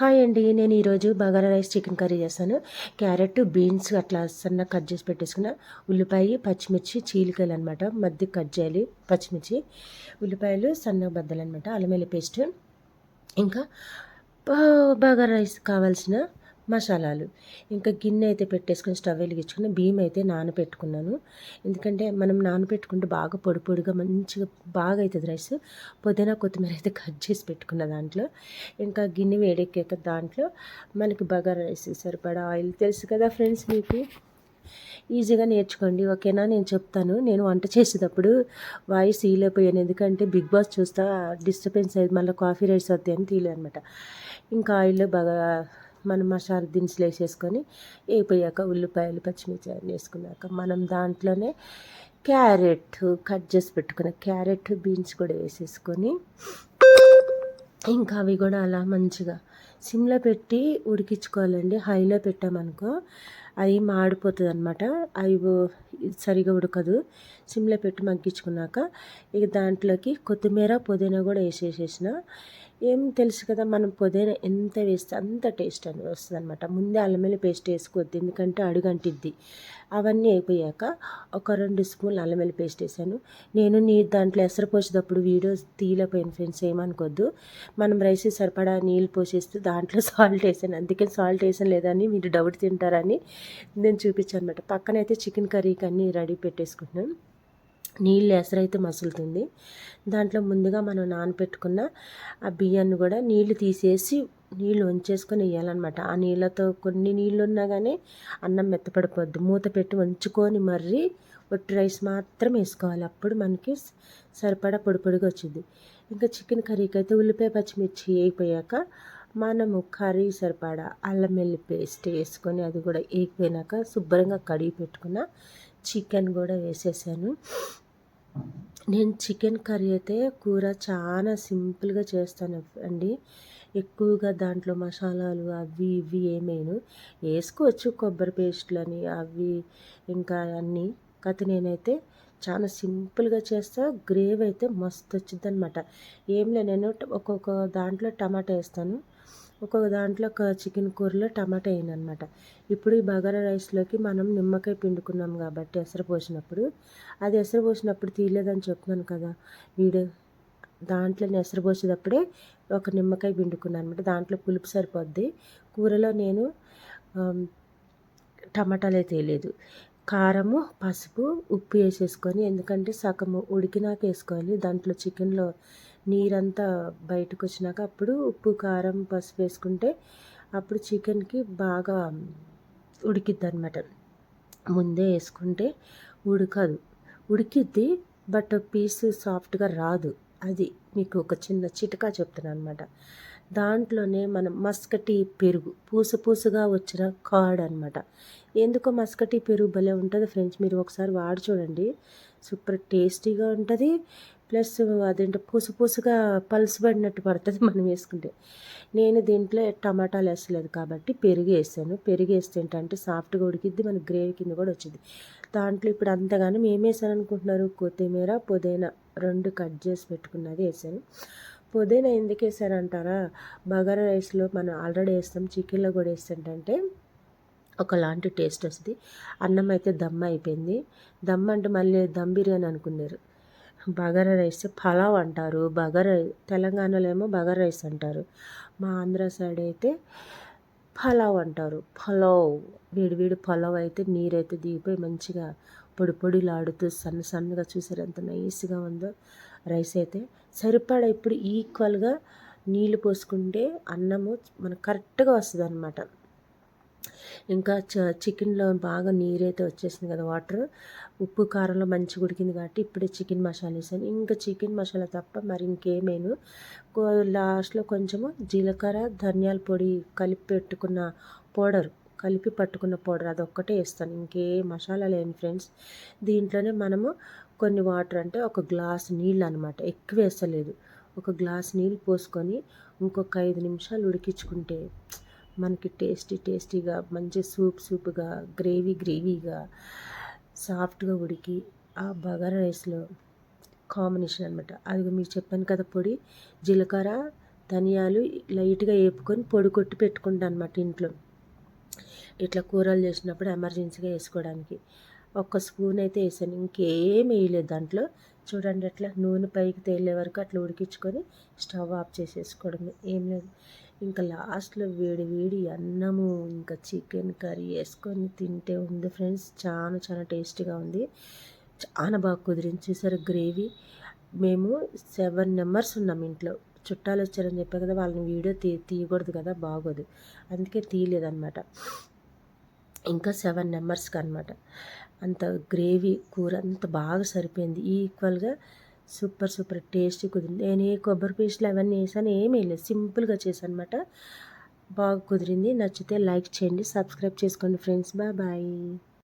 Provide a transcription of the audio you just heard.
Hi అండి. నేను ఈరోజు బగారా రైస్ చికెన్ కర్రీ చేస్తాను. క్యారెట్ బీన్స్ అట్లా సన్న కట్ చేసి పెట్టేసుకున్న. ఉల్లిపాయ పచ్చిమిర్చి చీలికలు అనమాట మధ్య కట్ చేయాలి పచ్చిమిర్చి. ఉల్లిపాయలు సన్న బద్దలు అనమాట అల్లం పేస్ట్. ఇంకా బగారా రైస్ కావాల్సిన మసాలాలు. ఇంకా గిన్నె అయితే పెట్టేసుకొని స్టవ్ వెలిగించుకుని బియ్యం అయితే నానబెట్టుకున్నాను ఎందుకంటే మనం నానబెట్టుకుంటే బాగా పొడి పొడిగా మంచిగా బాగా అవుతుంది రైస్. పుదీనా కొత్తిమీర అయితే కట్ చేసి పెట్టుకున్న దాంట్లో. ఇంకా గిన్నె వేడెక్కాక దాంట్లో మనకి బగారా రైస్ సరిపడా ఆయిల్ తెలుసు కదా ఫ్రెండ్స్ మీకు? ఈజీగా నేర్చుకోండి ఓకేనా? నేను చెప్తాను. నేను వంట చేసేటప్పుడు వాయిస్ తీయలేకపోయాను ఎందుకంటే బిగ్ బాస్ చూస్తా డిస్టర్బెన్స్ అయ్యింది మళ్ళీ కాఫీ రైస్ వద్దాయి అని తీయలే అనమాట ఇంకా ఆయిల్లో బాగా మనం మసాలా దినుసులు వేసేసుకొని వేపోయాక ఉల్లిపాయలు పచ్చిమిర్చి అన్నీ వేసుకున్నాక మనం దాంట్లోనే క్యారెట్ కట్ చేసి పెట్టుకున్న క్యారెట్ బీన్స్ కూడా వేసేసుకొని ఇంకా అవి కూడా అలా మంచిగా సిమ్లో పెట్టి ఉడికించుకోవాలండి. హైలో పెట్టామనుకో అవి మాడిపోతుంది అనమాట అవి సరిగా ఉడకదు. సిమ్లో పెట్టి మగ్గించుకున్నాక ఇక దాంట్లోకి కొత్తిమీర పుదీనా కూడా వేసేసేసిన. ఏం తెలుసు కదా మనం పుదీనా ఎంత వేస్తే అంత టేస్ట్ అని వస్తుంది అనమాట ముందే అల్లం పేస్ట్ వేసుకోవద్దు ఎందుకంటే అడుగంటిద్ది. అవన్నీ అయిపోయాక ఒక రెండు స్పూన్లు అల్లం పేస్ట్ వేసాను. నేను నీ దాంట్లో ఎసరు పోసేటప్పుడు వీడియోస్ తీయలేకపోయిన ఫ్రెండ్స్ ఏమనుకోద్దు. మనం రైస్ సరిపడా నీళ్ళు పోసేస్తే దాంట్లో సాల్ట్ వేసాను. అందుకే సాల్ట్ వేసాను లేదని మీరు డౌట్ తింటారని నేను చూపించాను అనమాట పక్కనైతే చికెన్ కర్రీకి అన్నీ రెడీ పెట్టేసుకుంటున్నాం. నీళ్ళు ఎసరైతే మసులుతుంది. దాంట్లో ముందుగా మనం నానపెట్టుకున్న ఆ బియ్యాన్ని కూడా నీళ్ళు తీసేసి నీళ్ళు వంచేసుకొని వేయాలన్నమాట. ఆ నీళ్ళతో కొన్ని నీళ్ళు ఉన్నా కానీ అన్నం మెత్తపడిపోద్ది. మూత పెట్టి వంచుకొని మర్రి ఒట్టి రైస్ మాత్రం వేసుకోవాలి. అప్పుడు మనకి సరిపడా పొడి పొడిగా వచ్చింది. ఇంకా చికెన్ కర్రీకి అయితే ఉల్లిపాయ పచ్చిమిర్చి వేయిపోయాక మనము కర్రీ సరిపడా అల్లం వెల్లి పేస్ట్ వేసుకొని అది కూడా వేగిపోయినాక శుభ్రంగా కడిగి పెట్టుకున్న చికెన్ కూడా వేసేసాను. నేను చికెన్ కర్రీ అయితే కూర చాలా సింపుల్గా చేస్తాను అండి. ఎక్కువగా దాంట్లో మసాలాలు అవి ఇవి ఏమేను వేసుకోవచ్చు కొబ్బరి పేస్ట్లని అవి ఇంకా అన్నీ. కథ నేనైతే చాలా సింపుల్గా చేస్తా. గ్రేవీ అయితే మస్తు వచ్చింది అనమాట ఏం లే నేను ఒక్కొక్క దాంట్లో టమాటా వేస్తాను. ఒక్కొక్క దాంట్లో ఒక చికెన్ కూరలో టమాటా వేయను అనమాట ఇప్పుడు ఈ బగారా రైస్లోకి మనం నిమ్మకాయ పిండుకున్నాం కాబట్టి ఎసరు పోసినప్పుడు. అది ఎసరు పోసినప్పుడు తీయలేదని చెప్తున్నాను కదా. వీడు దాంట్లో ఎసరు పోసేటప్పుడే ఒక నిమ్మకాయ పిండుకున్నాను అనమాట దాంట్లో పులుపు సరిపోద్ది. కూరలో నేను టమాటాలే తేలేదు కారము పసుపు ఉప్పు వేసేసుకొని ఎందుకంటే సగము ఉడికినాక వేసుకోవాలి. దాంట్లో చికెన్లో నీరంతా బయటకు వచ్చినాక అప్పుడు ఉప్పు కారం పసుపు వేసుకుంటే అప్పుడు చికెన్కి బాగా ఉడికిద్ది అనమాట ముందే వేసుకుంటే ఉడకదు. ఉడికిద్ది బట్ పీస్ సాఫ్ట్గా రాదు. అది మీకు ఒక చిన్న చిటకా చెప్తున్నాను అనమాట దాంట్లోనే మనం మస్కటి పెరుగు పూస పూసగా వచ్చిన కార్డ్ అనమాట ఎందుకో మస్కటి పెరుగు భలే ఉంటుంది ఫ్రెండ్స్ మీరు ఒకసారి వాడి చూడండి. సూపర్ టేస్టీగా ఉంటుంది. ప్లస్ అదేంటో పూసు పూసుగా పడినట్టు పడుతుంది మనం వేసుకుంటే. నేను దీంట్లో టమాటాలు వేసలేదు కాబట్టి పెరుగు వేసాను పెరుగు వేస్తే ఏంటంటే సాఫ్ట్గా ఉడికిద్ది మన గ్రేవీ కింద కూడా వచ్చింది దాంట్లో ఇప్పుడు అంతగానం ఏం వేసాను అనుకుంటున్నారు కొత్తిమీర పుదీనా రెండు కట్ చేసి పెట్టుకున్నది వేసాను. పుదీనా ఎందుకు వేసారంటారా? బగారా రైస్లో మనం ఆల్రెడీ వేస్తాం. చికెన్లో కూడా వేస్తుంటే ఒకలాంటి టేస్ట్ వస్తుంది. అన్నం అయితే దమ్ అయిపోయింది. దమ్ అంటే మళ్ళీ దమ్ బిర్యానీ అనుకున్నారు. బగారా రైస్ పలావ్ అంటారు. బగారా తెలంగాణలో ఏమో బగారా రైస్ అంటారు. మా ఆంధ్ర సైడ్ అయితే పలావ్ అంటారు. పలావ్ వేడివేడి పలావ్ అయితే నీరైతే దిగిపోయి మంచిగా పొడి పొడిలాడుతూ సన్న సన్నగా చూసారు ఎంత నైస్గా ఉందో రైస్ అయితే. సరిపడా ఇప్పుడు ఈక్వల్గా నీళ్ళు పోసుకుంటే అన్నము మనకు కరెక్ట్గా వస్తుంది అనమాట ఇంకా చ చికెన్లో బాగా నీరైతే వచ్చేసింది కదా వాటర్. ఉప్పు కారంలో మంచిగా ఉడికింది కాబట్టి ఇప్పుడే చికెన్ మసాలా వేసాను. ఇంకా చికెన్ మసాలా తప్ప మరి ఇంకేమేను లాస్ట్లో కొంచెము జీలకర్ర ధనియాల పొడి కలిపి పెట్టుకున్న పౌడర్ కలిపి పట్టుకున్న పౌడర్ అదొక్కటే వేస్తాను. ఇంకే మసాలా లేని ఫ్రెండ్స్. దీంట్లోనే మనము కొన్ని వాటర్ అంటే ఒక గ్లాస్ నీళ్ళు అనమాట ఎక్కువ వేస్తలేదు. ఒక గ్లాస్ నీళ్ళు పోసుకొని ఇంకొక ఐదు నిమిషాలు ఉడికించుకుంటే మనకి టేస్టీ టేస్టీగా మంచి సూప్ సూప్గా గ్రేవీ గ్రేవీగా సాఫ్ట్గా ఉడికి ఆ బగారా రైస్లో కాంబినేషన్ అనమాట అది మీరు చెప్పాను కదా పొడి. జీలకర్ర ధనియాలు లైట్గా వేపుకొని పొడి కొట్టి పెట్టుకుంటాను అనమాట ఇంట్లో. ఇట్లా కూరలు చేసినప్పుడు ఎమర్జెన్సీగా వేసుకోవడానికి. ఒక్క స్పూన్ అయితే వేసాను. ఇంకేం వేయలేదు దాంట్లో. చూడండి అట్లా నూనె పైకి తేలే వరకు అట్లా ఉడికించుకొని స్టవ్ ఆఫ్ చేసేసుకోవడమే. ఏం లేదు. ఇంకా లాస్ట్లో వేడి వేడి అన్నము ఇంకా చికెన్ కర్రీ వేసుకొని తింటే ఉంది ఫ్రెండ్స్. చాలా చాలా టేస్టీగా ఉంది. చాలా బాగా కుదిరించేసారు గ్రేవీ. మేము సెవెన్ మెంబర్స్ ఉన్నాం ఇంట్లో. చుట్టాలు వచ్చారని చెప్పారు కదా వాళ్ళని వీడియో తీ తీయకూడదు కదా బాగోదు. అందుకే తీయలేదన్నమాట. ఇంకా సెవెన్ మెంబర్స్కి అనమాట అంత గ్రేవీ కూర అంత బాగా సరిపోయింది. ఈక్వల్గా సూపర్ సూపర్ టేస్టీ కుదిరింది. నేను ఏ కొబ్బరి పీసులు అవన్నీ వేసాను ఏమీ వేయలేదు సింపుల్గా చేశాను అనమాట బాగా కుదిరింది. నచ్చితే లైక్ చేయండి సబ్స్క్రైబ్ చేసుకోండి ఫ్రెండ్స్. Bye bye.